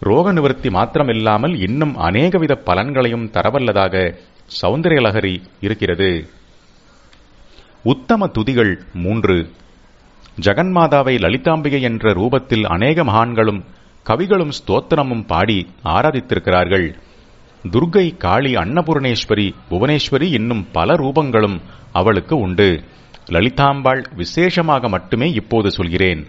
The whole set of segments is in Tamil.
ரோக நிவர்த்தி மாத்திரமில்லாமல் இன்னும் அநேகவித பலன்களையும் தரவல்லதாக சௌந்தரியலகரி இருக்கிறது. உத்தம துதிகள் மூன்று. ஜெகன்மாதாவை லலிதாம்பிகை என்ற ரூபத்தில் அநேக மகான்களும் கவிகளும் ஸ்தோத்திரமும் பாடி ஆராதித்திருக்கிறார்கள். துர்கை காளி அன்னபூர்ணேஸ்வரி புவனேஸ்வரி இன்னும் பல ரூபங்களும் அவளுக்கு உண்டு. லலிதாம்பாள் விசேஷமாக மட்டுமே இப்போது சொல்கிறேன்.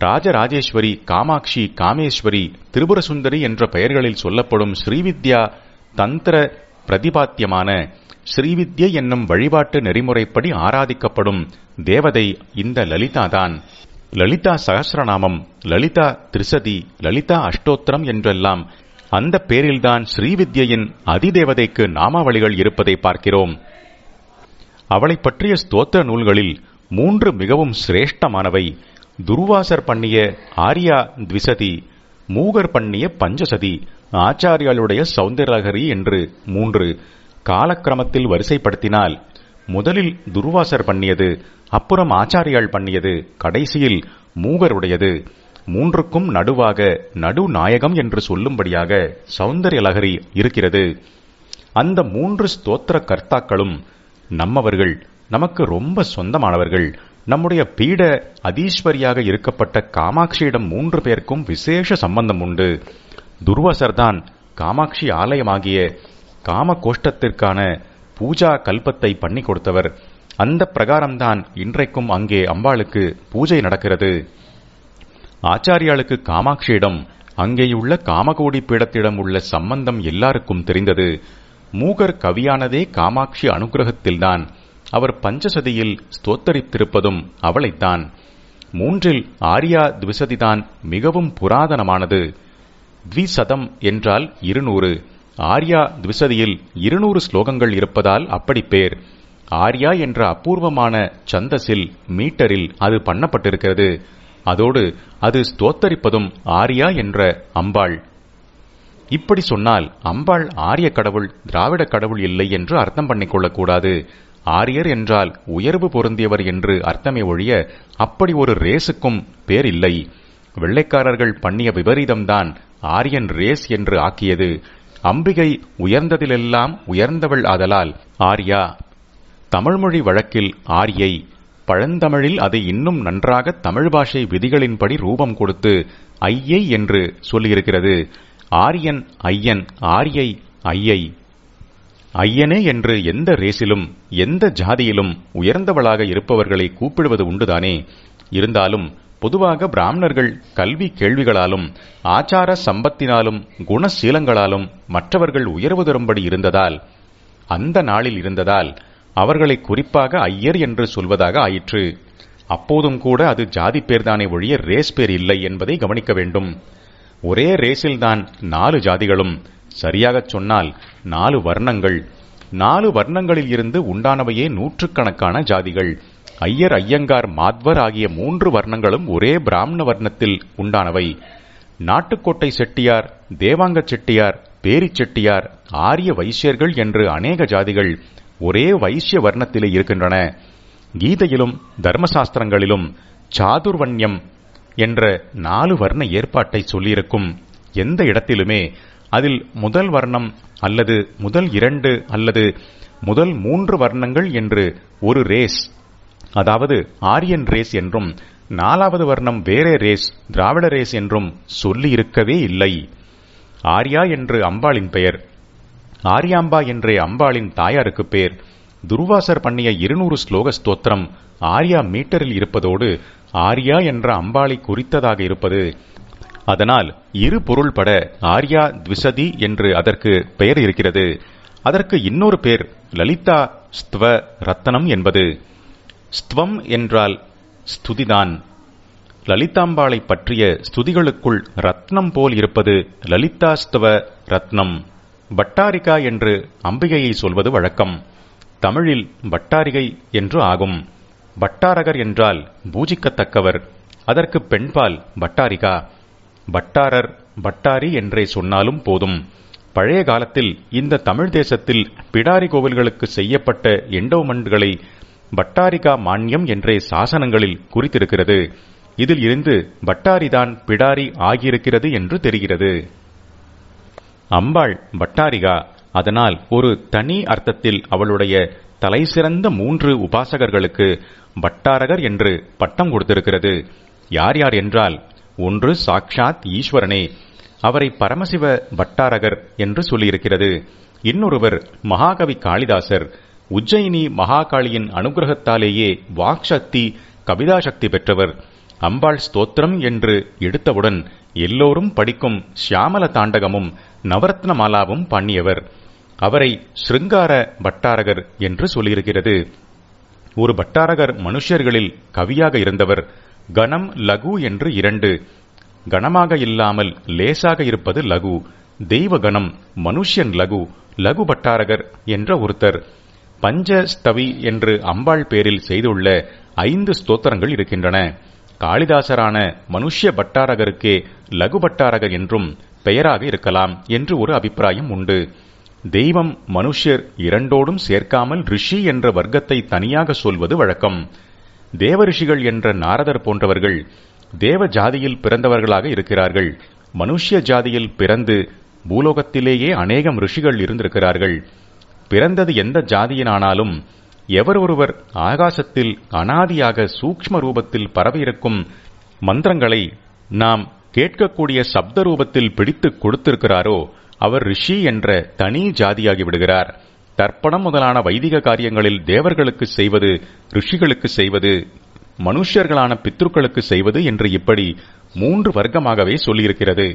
ராஜராஜேஸ்வரி காமாட்சி காமேஸ்வரி திரிபுரசுந்தரி என்ற பெயர்களில் சொல்லப்படும் ஸ்ரீவித்யா தந்திர பிரதிபாத்தியமான ஸ்ரீவித்யை என்னும் வழிபாட்டு நெறிமுறைப்படி ஆராதிக்கப்படும் தேவதை இந்த லலிதா தான் லலிதா சகசிரநாமம் லலிதா திரிசதி லலிதா அஷ்டோத்திரம் என்றெல்லாம் அந்த பேரில்தான் ஸ்ரீவித்யின் அதிதேவதைக்கு நாமாவளிகள் இருப்பதை பார்க்கிறோம். அவளைப் பற்றிய ஸ்தோத்திர நூல்களில் மூன்று மிகவும் சிரேஷ்டமானவை. துர்வாசர் பண்ணிய ஆர்யா த்விசதி மூகர் பண்ணிய பஞ்சசதி ஆச்சாரியாளுடைய சௌந்தரலகரி என்று மூன்று காலக்கிரமத்தில் வரிசைப்படுத்தினால் முதலில் துர்வாசர் பண்ணியது அப்புறம் ஆச்சாரியால் பண்ணியது கடைசியில் மூகருடையது. மூன்றுக்கும் நடுவாக நடுநாயகம் என்று சொல்லும்படியாக சௌந்தர்யலகரி இருக்கிறது. அந்த மூன்று ஸ்தோத்திர கர்த்தாக்களும் நம்மவர்கள் நமக்கு ரொம்ப சொந்தமானவர்கள். நம்முடைய பீட அதீஸ்வரியாக இருக்கப்பட்ட காமாட்சியிடம் மூன்று பேருக்கும் விசேஷ சம்பந்தம் உண்டு. துர்வசர்தான் காமாட்சி ஆலயமாகிய காம கோஷ்டத்திற்கான பூஜா கல்பத்தை பண்ணி கொடுத்தவர். அந்த பிரகாரம்தான் இன்றைக்கும் அங்கே அம்பாளுக்கு பூஜை நடக்கிறது. ஆச்சாரியாளுக்கு காமாட்சியிடம் அங்கேயுள்ள காமகோடி பீடத்திடம் உள்ள சம்பந்தம் எல்லாருக்கும் தெரிந்தது. மூகர் கவியானதே காமாட்சி அனுகிரகத்தில்தான். அவர் பஞ்சசதியில் ஸ்தோத்தரித்திருப்பதும் அவளைத்தான். மூன்றில் ஆர்யா த்விசதிதான் மிகவும் புராதனமானது. த்விசதம் என்றால் இருநூறு. ஆர்யா த்விசதியில் இருநூறு ஸ்லோகங்கள் இருப்பதால் அப்படி பேர். ஆர்யா என்ற அபூர்வமான சந்தஸில் மீட்டரில் அது பண்ணப்பட்டிருக்கிறது. அதோடு அது ஸ்தோத்தரிப்பதும் ஆர்யா என்ற அம்பாள். இப்படி சொன்னால் அம்பாள் ஆரிய கடவுள் திராவிட கடவுள் இல்லை என்று அர்த்தம் பண்ணிக்கொள்ளக்கூடாது ஆரியர் என்றால் உயர்வு பொருந்தியவர் என்று அர்த்தமே ஒழிய அப்படி ஒரு ரேஸுக்கும் பேர் இல்லை. வெள்ளைக்காரர்கள் பண்ணிய விபரீதம்தான் ஆரியன் ரேஸ் என்று ஆக்கியது. அம்பிகை உயர்ந்ததிலெல்லாம் உயர்ந்தவள் ஆதலால் ஆர்யா தமிழ்மொழி வழக்கில் ஆரியை பழந்தமிழில் அதை இன்னும் நன்றாக தமிழ் பாஷை விதிகளின்படி ரூபம் கொடுத்து ஐயை என்று சொல்லியிருக்கிறது. ஆரியன் ஐயன் ஆரியை ஐயை. ஐயனே என்று எந்த ரேசிலும் எந்த ஜாதியிலும் உயர்ந்தவளாக இருப்பவர்களை கூப்பிடுவது உண்டுதானே? இருந்தாலும் பொதுவாக பிராமணர்கள் கல்வி கேள்விகளாலும் ஆச்சார சம்பத்தினாலும் குணசீலங்களாலும் மற்றவர்கள் உயர்வு தரும்படி இருந்ததால் அந்த நாளில் இருந்ததால் அவர்களை குறிப்பாக ஐயர் என்று சொல்வதாக ஆயிற்று. அப்போதும் கூட அது ஜாதி பேர்தானே ஒழிய ரேஸ் பேர் இல்லை என்பதை கவனிக்க வேண்டும். ஒரே ரேஸில்தான் நாலு ஜாதிகளும் சரியாகச் சொன்னால் நாலு வர்ணங்கள். நாலு வர்ணங்களில் இருந்து உண்டானவையே நூற்றுக்கணக்கான ஜாதிகள். ஐயர் ஐயங்கார் மாத்வர் ஆகிய மூன்று வர்ணங்களும் ஒரே பிராமண வர்ணத்தில் உண்டானவை. நாட்டுக்கோட்டை செட்டியார் தேவாங்க செட்டியார் பேரிச் செட்டியார் ஆரிய வைசியர்கள் என்று அநேக ஜாதிகள் ஒரே வைசிய வர்ணத்திலே இருக்கின்றன. கீதையிலும் தர்மசாஸ்திரங்களிலும் சாதுர்வண்யம் என்ற நாலு வர்ண ஏற்பாட்டை சொல்லியிருக்கும். எந்த இடத்திலுமே அதில் முதல் வர்ணம் அல்லது முதல் இரண்டு அல்லது முதல் மூன்று வர்ணங்கள் என்று ஒரு ரேஸ். அதாவது ஆரியன் ரேஸ் என்றும் நாலாவது வர்ணம் வேறே ரேஸ் திராவிட ரேஸ் என்றும் சொல்லியிருக்கவே இல்லை. ஆர்யா என்று அம்பாளின் பெயர். ஆரியாம்பா என்றே அம்பாளின் தாயாருக்கு பேர். துர்வாசர் பண்ணிய இருநூறு ஸ்லோக ஸ்தோத்திரம் ஆர்யா மீட்டரில் இருப்பதோடு ஆர்யா என்ற அம்பாளை குறித்ததாக இருப்பது அதனால் இரு பொருள்பட ஆர்யா த்விசதி என்று அதற்கு பெயர் இருக்கிறது. அதற்கு இன்னொரு பேர் லலிதா ஸ்துவ ரத்தனம் என்பது. ஸ்துவம் என்றால் ஸ்துதிதான். லலிதாம்பாளை பற்றிய ஸ்துதிகளுக்குள் ரத்னம் போல் இருப்பது லலிதாஸ்தவ ரத்னம். பட்டாரிகா என்று அம்பிகையை சொல்வது வழக்கம். தமிழில் பட்டாரிகை என்று ஆகும். பட்டாரகர் என்றால் பூஜிக்கத்தக்கவர். அதற்கு பெண்பால் பட்டாரிகா பட்டாரர் பட்டாரி என்றே சொன்னாலும் போதும். பழைய காலத்தில் இந்த தமிழ் தேசத்தில் பிடாரி கோவில்களுக்கு செய்யப்பட்ட எண்டோமெண்ட்களை பட்டாரிகா மானியம் என்றே சாசனங்களில் குறித்திருக்கிறது. இதில் இருந்து பட்டாரிதான் பிடாரி ஆகியிருக்கிறது என்று தெரிகிறது. அம்பாள் பட்டாரிகா அதனால் ஒரு தனி அர்த்தத்தில் அவளுடைய தலைசிறந்த மூன்று உபாசகர்களுக்கு பட்டாரகர் என்று பட்டம் கொடுத்திருக்கிறது. யார் யார் என்றால் ஒன்று சாக்ஷாத் ஈஸ்வரனே அவரை பரமசிவ பட்டாரகர் என்று சொல்லியிருக்கிறது. இன்னொருவர் மகாகவி காளிதாசர் உஜ்ஜயினி மகாகாளியின் அனுகிரகத்தாலேயே வாக்சக்தி கவிதாசக்தி பெற்றவர். அம்பாள் ஸ்தோத்திரம் என்று எடுத்தவுடன் எல்லோரும் படிக்கும் சியாமல தாண்டகமும் நவரத்ன மாலாவும் பண்ணியவர். அவரை ஸ்ருங்கார பட்டாரகர் என்று சொல்லியிருக்கிறது. ஒரு பட்டாரகர் மனுஷர்களில் கவியாக இருந்தவர். கணம் லகு என்று இரண்டு. கணமாக இல்லாமல் லேசாக இருப்பது லகு. தெய்வ கணம் மனுஷ்யன் லகு லகு பட்டாரகர் என்ற ஒருத்தர். பஞ்சஸ்தவி என்று அம்பாள் பேரில் செய்துள்ள ஐந்து ஸ்தோத்திரங்கள் இருக்கின்றன. காளிதாசரான மனுஷ்ய பட்டாரகருக்கே லகு பட்டாரகர் என்றும் பெயராக இருக்கலாம் என்று ஒரு அபிப்பிராயம் உண்டு. தெய்வம் மனுஷ்யர் இரண்டோடும் சேர்க்காமல் ரிஷி என்ற வர்க்கத்தை தனியாக சொல்வது வழக்கம். தேவரிஷிகள் என்ற நாரதர் போன்றவர்கள் தேவ ஜாதியில் பிறந்தவர்களாக இருக்கிறார்கள். மனுஷ்ய ஜாதியில் பிறந்து பூலோகத்திலேயே அநேகம் ரிஷிகள் இருந்திருக்கிறார்கள். பிறந்தது எந்த ஜாதியினானாலும் எவர் ஒருவர் ஆகாசத்தில் அனாதியாக சூக்ஷ்ம ரூபத்தில் பரவியிருக்கும் மந்திரங்களை நாம் கேட்கக்கூடிய சப்த ரூபத்தில் பிடித்து கொடுத்திருக்கிறாரோ அவர் ரிஷி என்ற தனி ஜாதியாகி விடுகிறார். தர்ப்பணம் முதலான வைதிக காரியங்களில் தேவர்களுக்கு செய்வது ரிஷிகளுக்கு செய்வது மனுஷர்களான பித்ருக்களுக்கு செய்வது என்று இப்படி மூன்று வர்க்கமாகவே சொல்லியிருக்கிறது.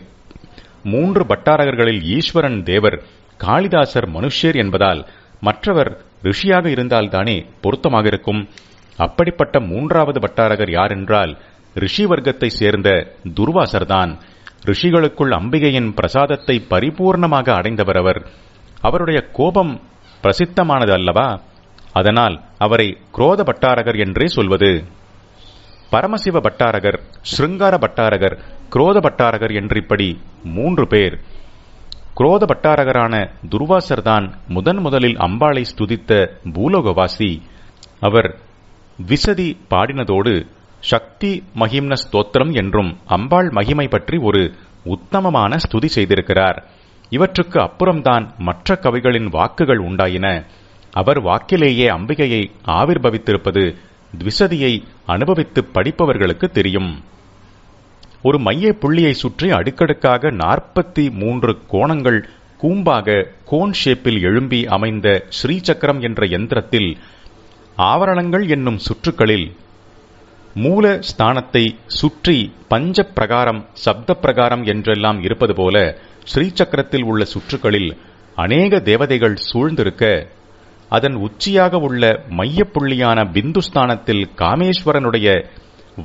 மூன்று பட்டாரகர்களில் ஈஸ்வரன் தேவர் காளிதாசர் மனுஷ்யர் என்பதால் மற்றவர் ரிஷியாக இருந்தால்தானே பொருத்தமாக இருக்கும். அப்படிப்பட்ட மூன்றாவது பட்டாரகர் யார் என்றால் ரிஷி வர்க்கத்தை சேர்ந்த துர்வாசர்தான் ரிஷிகளுக்குள் அம்பிகையின் பிரசாதத்தை பரிபூர்ணமாக அடைந்தவர் அவர். அவருடைய கோபம் பிரசித்தமானது அல்லவா? அதனால் அவரை குரோத பட்டாரகர் என்றே சொல்வது. பரமசிவ பட்டாரகர் ஸ்ருங்கார பட்டாரகர் குரோத பட்டாரகர் என்று இப்படி மூன்று பேர். குரோத பட்டாரகரான துர்வாசர்தான் முதன் முதலில் அம்பாளை ஸ்துதித்த பூலோகவாசி. அவர் விசதி பாடினதோடு சக்தி மகிம்ன ஸ்தோத்திரம் என்றும் அம்பாள் மகிமை பற்றி ஒரு உத்தமமான ஸ்துதி செய்திருக்கிறார். இவற்றுக்கு அப்புறம்தான் மற்ற கவிகளின் வாக்குகள் உண்டாயின. அவர் வாக்கிலேயே அம்பிகையை ஆவிர்பவித்திருப்பது த்விசதியை அனுபவித்து படிப்பவர்களுக்கு தெரியும். ஒரு மைய புள்ளியை சுற்றி அடுக்கடுக்காக நாற்பத்தி மூன்று கோணங்கள் கூம்பாக கோன் ஷேப்பில் எழும்பி அமைந்த ஸ்ரீசக்கரம் என்ற யந்திரத்தில் ஆவரணங்கள் என்னும் சுற்றுக்களில் மூல ஸ்தானத்தை சுற்றி பஞ்ச பிரகாரம் சப்த பிரகாரம் என்றெல்லாம் இருப்பது போல ஸ்ரீசக்கரத்தில் உள்ள சுற்றுகளில் அநேக தேவதைகள் சூழ்ந்திருக்க அதன் உச்சியாக உள்ள மையப்புள்ளியான பிந்துஸ்தானத்தில் காமேஸ்வரனுடைய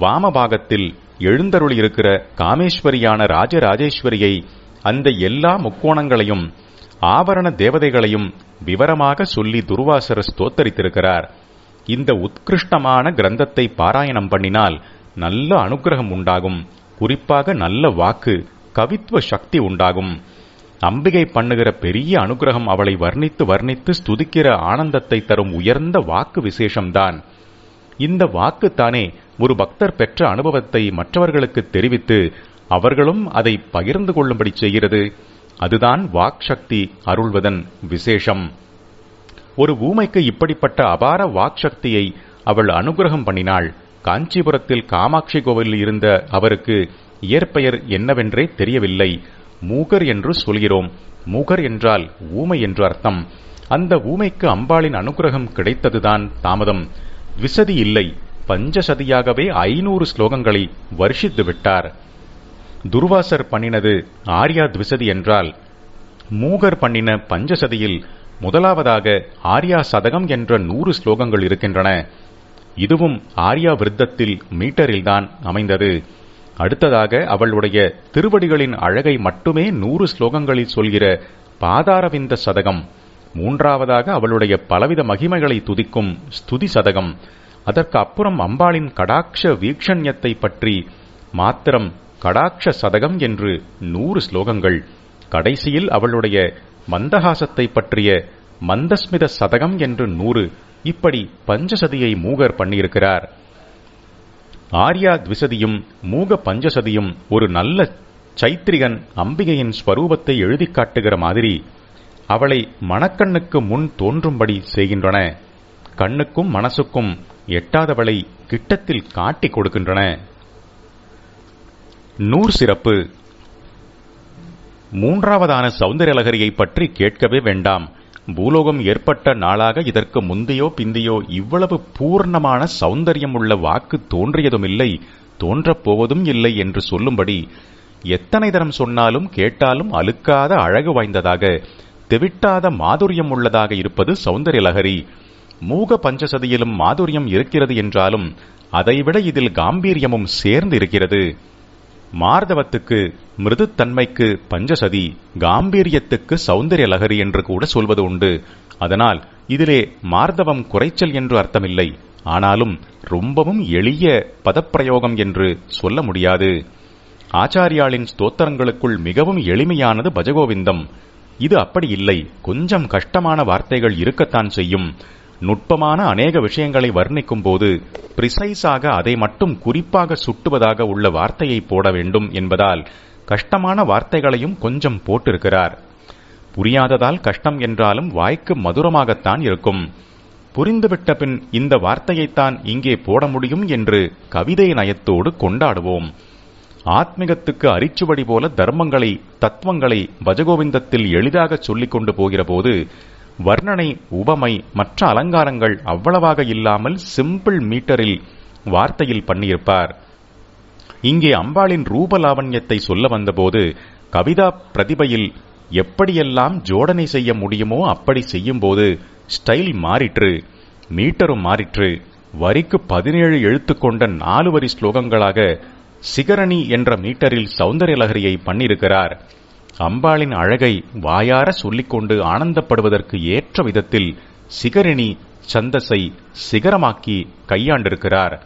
வாமபாகத்தில் எழுந்தருள் இருக்கிற காமேஸ்வரியான ராஜராஜேஸ்வரியை அந்த எல்லா முக்கோணங்களையும் ஆவரண தேவதைகளையும் விவரமாக சொல்லி துர்வாசர் ஸ்தோத்தரித்திருக்கிறார். இந்த உத்கிருஷ்டமான கிரந்தத்தை பாராயணம் பண்ணினால் நல்ல அனுகிரகம் உண்டாகும். குறிப்பாக நல்ல வாக்கு. கவித்துவ சக்தி உண்டாகும். அம்பிகை பண்ணுகிற பெரிய அனுகிரகம் அவளை வர்ணித்து வர்ணித்து ஸ்துதிக்கிற ஆனந்தத்தை தரும் உயர்ந்த வாக்கு விசேஷம்தான். இந்த வாக்கு தானே ஒரு பக்தர் பெற்ற அனுபவத்தை மற்றவர்களுக்கு தெரிவித்து அவர்களும் அதை பகிர்ந்து கொள்ளும்படி செய்கிறது. அதுதான் வாக் சக்தி அருள்வதன் விசேஷம். ஒரு ஊமைக்கு இப்படிப்பட்ட அபார வாக் சக்தியை அவள் அனுகிரகம் பண்ணினாள். காஞ்சிபுரத்தில் காமாட்சி கோவிலில் இருந்த அவருக்கு இயற்பெயர் என்னவென்றே தெரியவில்லை. மூகர் என்று சொல்கிறோம். மூகர் என்றால் ஊமை என்று அர்த்தம். அந்த ஊமைக்கு அம்பாளின் அனுகிரகம் கிடைத்ததுதான் தாமதம். விசதி இல்லை. பஞ்சசதியாகவே ஐநூறு ஸ்லோகங்களை வருஷித்து விட்டார். துர்வாசர் பண்ணினது ஆர்யா த்விசதி என்றால் மூகர் பண்ணின பஞ்சசதியில் முதலாவதாக ஆர்யா சதகம் என்ற நூறு ஸ்லோகங்கள் இருக்கின்றன. இதுவும் ஆர்யா விருத்தத்தில் மீட்டரில்தான் அமைந்தது. அடுத்ததாக அவளுடைய திருவடிகளின் அழகை மட்டுமே நூறு ஸ்லோகங்களில் சொல்கிற பாதாரவிந்த சதகம். மூன்றாவதாக அவளுடைய பலவித மகிமைகளை துதிக்கும் ஸ்துதி சதகம். அதற்கு அப்புறம் அம்பாளின் கடாட்ச வீக்ஷண்யத்தை பற்றி மாத்திரம் கடாட்ச சதகம் என்று நூறு ஸ்லோகங்கள். கடைசியில் அவளுடைய மந்தகாசத்தை பற்றிய மந்தஸ்மித சதகம் என்று நூறு இப்படி பஞ்சசதியை மூகர் பண்ணியிருக்கிறார். ஆர்யா த்விசதியும் மூக பஞ்சசதியும் ஒரு நல்ல சைத்திரிகன் அம்பிகையின் ஸ்வரூபத்தை எழுதிக் காட்டுகிற மாதிரி அவளை மணக்கண்ணுக்கு முன் தோன்றும்படி செய்கின்றன. கண்ணுக்கும் மனசுக்கும் எட்டாதவளை கிட்டத்தில் காட்டிக் கொடுக்கின்றன. நூர் சிறப்பு. மூன்றாவதான சௌந்தரலகரியை பற்றி கேட்கவே வேண்டாம். பூலோகம் ஏற்பட்ட நாளாக இதற்கு முந்தையோ பிந்தையோ இவ்வளவு பூர்ணமான சௌந்தரியம் உள்ள வாக்கு தோன்றியதுமில்லை. தோன்றப் போவதும் இல்லை என்று சொல்லும்படி எத்தனை தரம் சொன்னாலும் கேட்டாலும் அழுக்காத அழகு வாய்ந்ததாக தெவிட்டாத மாதுரியம் உள்ளதாக இருப்பது சௌந்தர்யலகரி மூக பஞ்சசதியிலும் மாதுரியம் இருக்கிறது என்றாலும் அதைவிட இதில் காம்பீரியமும் சேர்ந்து இருக்கிறது மார்தவத்துக்கு மிருதுத்தன்மைக்கு பஞ்சசதி காம்பீரியத்துக்கு சௌந்தரிய லகரி என்று கூட சொல்வது உண்டு. அதனால் இதிலே மார்தவம் குறைச்சல் என்று அர்த்தமில்லை. ஆனாலும் ரொம்பவும் எளிய பதப்பிரயோகம் என்று சொல்ல முடியாது. ஆச்சாரியாளின் ஸ்தோத்திரங்களுக்குள் மிகவும் எளிமையானது பஜகோவிந்தம். இது அப்படி இல்லை. கொஞ்சம் கஷ்டமான வார்த்தைகள் இருக்கத்தான் செய்யும். நுட்பமான அநேக விஷயங்களை வர்ணிக்கும் போது பிரிசைஸாக அதை மட்டும் குறிப்பாக சுட்டுவதாக உள்ள வார்த்தையை போட வேண்டும் என்பதால் கஷ்டமான வார்த்தைகளையும் கொஞ்சம் போட்டிருக்கிறார். புரியாததால் கஷ்டம் என்றாலும் வாய்க்கு மதுரமாகத்தான் இருக்கும். புரிந்துவிட்ட பின் இந்த வார்த்தையைத்தான் இங்கே போட முடியும் என்று கவிதை நயத்தோடு கொண்டாடுவோம். ஆத்மிகத்துக்கு அரிச்சுவடி போல தர்மங்களை தத்துவங்களை பஜகோவிந்தத்தில் எளிதாக சொல்லிக் கொண்டு போகிற போது வர்ணனை உபமை மற்ற அலங்காரங்கள் அவ்வளவாக இல்லாமல் சிம்பிள் மீட்டரில் வார்த்தையில் பண்ணியிருப்பார். இங்கே அம்பாளின் ரூபலாவண்யத்தை சொல்ல வந்தபோது கவிதா பிரதிபையில் எப்படியெல்லாம் ஜோடனை செய்ய முடியுமோ அப்படி செய்யும்போது ஸ்டைல் மாறிற்று மீட்டரும் மாறிற்று. வரிக்கு பதினேழு எழுத்து கொண்ட நாலு வரி ஸ்லோகங்களாக சிகரணி என்ற மீட்டரில் சௌந்தர்யலகரியை பண்ணியிருக்கிறார். அம்பாளின் அழகை வாயார சொல்லிக்கொண்டு ஆனந்தப்படுவதற்கு ஏற்ற விதத்தில் சிகரிணி சந்தஸை சிகரமாக்கி கையாண்டிருக்கிறார்.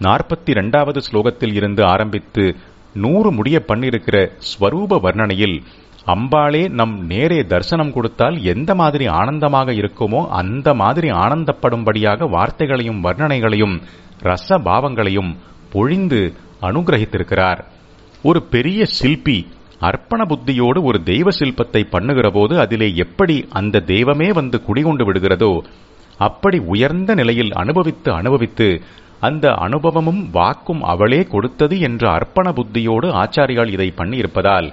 நாற்பத்தி இரண்டாவது ஸ்லோகத்தில் இருந்து ஆரம்பித்து நூறு முடிய பண்ணிருக்கிற ஸ்வரூப வர்ணனையில் அம்பாளே நம் நேரே தரிசனம் கொடுத்தால் எந்த மாதிரி ஆனந்தமாக இருக்குமோ அந்த மாதிரி ஆனந்தப்படும்படியாக வார்த்தைகளையும் வர்ணனைகளையும் ரச பாவங்களையும் பொழிந்து அனுகிரகித்திருக்கிறார். ஒரு பெரிய சில்பி அர்ப்பண புத்தியோடு ஒரு தெய்வ சில்பத்தை பண்ணுகிற போது அதிலே எப்படி அந்த தெய்வமே வந்து குடிகொண்டு விடுகிறதோ அப்படி உயர்ந்த நிலையில் அனுபவித்து அனுபவித்து அந்த அனுபவமும் வாக்கும் அவளே கொடுத்தது என்ற அர்ப்பண புத்தியோடு ஆச்சாரியால் இதை பண்ணியிருப்பதால்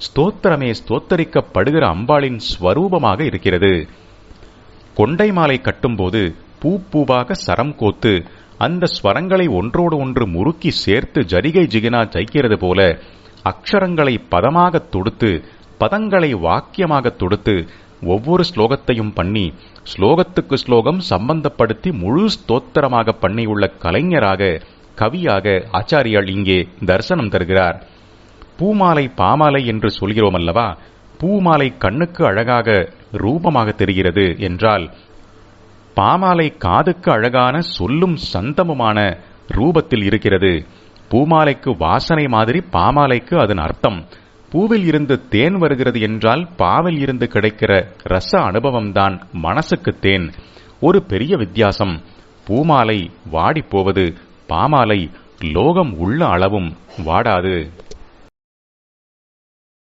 ஸ்தோத்திரமே ஸ்தோத்தரிக்கப்படுகிற அம்பாளின் ஸ்வரூபமாக இருக்கிறது. கொண்டை மாலை கட்டும்போது பூ பூவாக சரம் கோத்து அந்த ஸ்வரங்களை ஒன்றோடு ஒன்று முறுக்கி சேர்த்து ஜரிகை ஜிகினா ஜெயிக்கிறது போல அக்ஷரங்களை பதமாக தொடுத்து பதங்களை வாக்கியமாக தொடுத்து ஒவ்வொரு ஸ்லோகத்தையும் பண்ணி ஸ்லோகத்துக்கு ஸ்லோகம் சம்பந்தப்படுத்தி முழு ஸ்தோத்திரமாக பண்ணியுள்ள கலைஞராக கவியாக ஆச்சாரியால் இங்கே தரிசனம் தருகிறார். பூமாலை பாமாலை என்று சொல்கிறோம் அல்லவா பூமாலை கண்ணுக்கு அழகாக ரூபமாக தெரிகிறது என்றால் பாமாலை காதுக்கு அழகான சொல்லும் சந்தமுமான ரூபத்தில் இருக்கிறது. பூமாலைக்கு வாசனை மாதிரி பாமாலைக்கு அதன் அர்த்தம். பூவில் இருந்து தேன் வருகிறது என்றால் பாவில் இருந்து கிடைக்கிற ரச அனுபவம்தான் மனசுக்கு தேன். ஒரு பெரிய வித்தியாசம். பூமாலை வாடிப் போவது பாமாலை லோகம் உள்ள அளவும் வாடாது.